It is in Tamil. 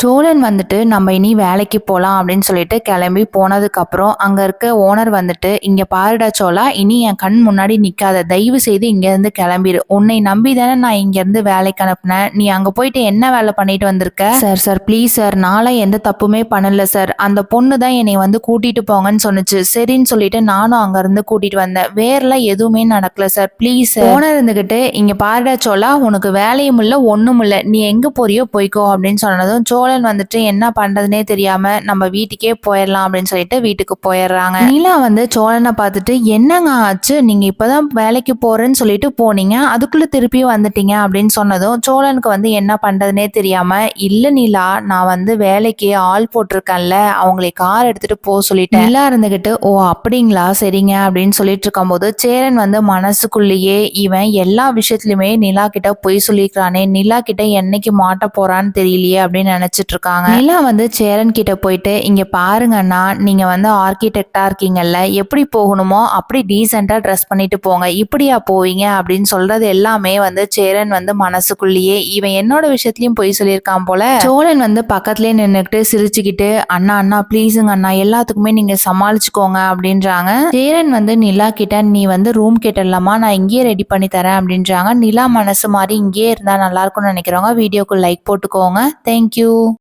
சோழன் வந்துட்டு நம்ம இனி வேலைக்கு போகலாம் அப்படின்னு சொல்லிட்டு கிளம்பி போனதுக்கப்புறம் அங்கே இருக்க ஓனர் வந்துட்டு இங்கே பாருடா சோழா இனி என் கண் முன்னாடி நிற்காத தயவு செய்து இங்கேருந்து கிளம்பிடு உன்னை நம்பி தானே நான் இங்கேருந்து வேலைக்கு அனுப்புனேன். நீ அங்கே போயிட்டு என்ன வேலை பண்ணிட்டு வந்திருக்க? சார் சார் ப்ளீஸ் சார் நாளை எந்த தப்புமே பண்ணல சார். அந்த பொண்ணு தான் என்னை வந்து கூட்டிகிட்டு போங்கன்னு சொன்னுச்சு. சரின்னு சொல்லிட்டு நானும் அங்கேருந்து கூட்டிகிட்டு வந்தேன். வேறெல்லாம் எதுவுமே நடக்கல சார். Please sir. ஓனர் இருந்துக்கிட்டு இங்கே பாருடா சோழா உனக்கு வேலையும் இல்லை ஒன்றும் இல்லை. நீ எங்கே போறியோ போய்க்கோ அப்படின்னு சொன்னதும் சோழ சோழன் வந்துட்டு என்ன பண்றதுனே தெரியாம நம்ம வீட்டுக்கே போயிடலாம் அப்படின்னு சொல்லிட்டு வீட்டுக்கு போயிடுறாங்க. நீலா வந்து சோழனை பார்த்துட்டு என்னங்க ஆச்சு? நீங்க இப்பதான் வேலைக்கு போறேன்னு சொல்லிட்டு போனீங்க. அதுக்குள்ள திருப்பி வந்துட்டீங்க. அப்படின்னு சொன்னதும் சோழனுக்கு வந்து என்ன பண்றதுனே தெரியாம இல்ல நீலா நான் வந்து வேலைக்கு ஆள் போட்டிருக்கேன்ல. அவங்களை கார் எடுத்துட்டு போக சொல்லிட்டேன். நிலா இருந்துகிட்டு ஓ அப்படிங்களா? சரிங்க. அப்படின்னு சொல்லிட்டு இருக்கும்போது சேரன் வந்து மனசுக்குள்ளேயே இவன் எல்லா விஷயத்துலயுமே நிலா கிட்ட பொய் சொல்லியிருக்கானே நிலா கிட்ட என்னைக்கு மாட்ட போறான்னு தெரியலையே அப்படின்னு நினைச்சிட்டு இருக்காங்க நிலா வந்து சேரன் கிட்ட போயிட்டு இங்க பாருங்கண்ணா நீங்க வந்து ஆர்கிடெக்டா இருக்கீங்கல்ல எப்படி போகணுமோ அப்படி டீசெண்டா ட்ரெஸ் பண்ணிட்டு போங்க. இப்படியா போவீங்க? அப்படின்னு சொல்றது எல்லாமே வந்து சேரன் வந்து மனசுக்குள்ளேயே இவன் என்னோட விஷயத்துலயும் பொய் சொல்லியிருக்கான் போல. சோழன் வந்து பக்கத்துலயே நின்னுக்கிட்டு சிரிச்சுக்கிட்டு அண்ணா அண்ணா ப்ளீஸுங்க அண்ணா எல்லாத்துக்குமே நீங்க சமாளிச்சுக்கோங்க அப்படின்றாங்க. சேரன் வந்து நிலா கிட்ட நீ வந்து ரூம் கேட்டலாமா நான் இங்கேயே ரெடி பண்ணி தரேன் அப்படின்றாங்க. நிலா மனசு மாதிரி இங்கேயே இருந்தா நல்லா இருக்கும்னு நினைக்கிறவங்க வீடியோக்கு லைக் போட்டுக்கோங்க. தேங்க்யூ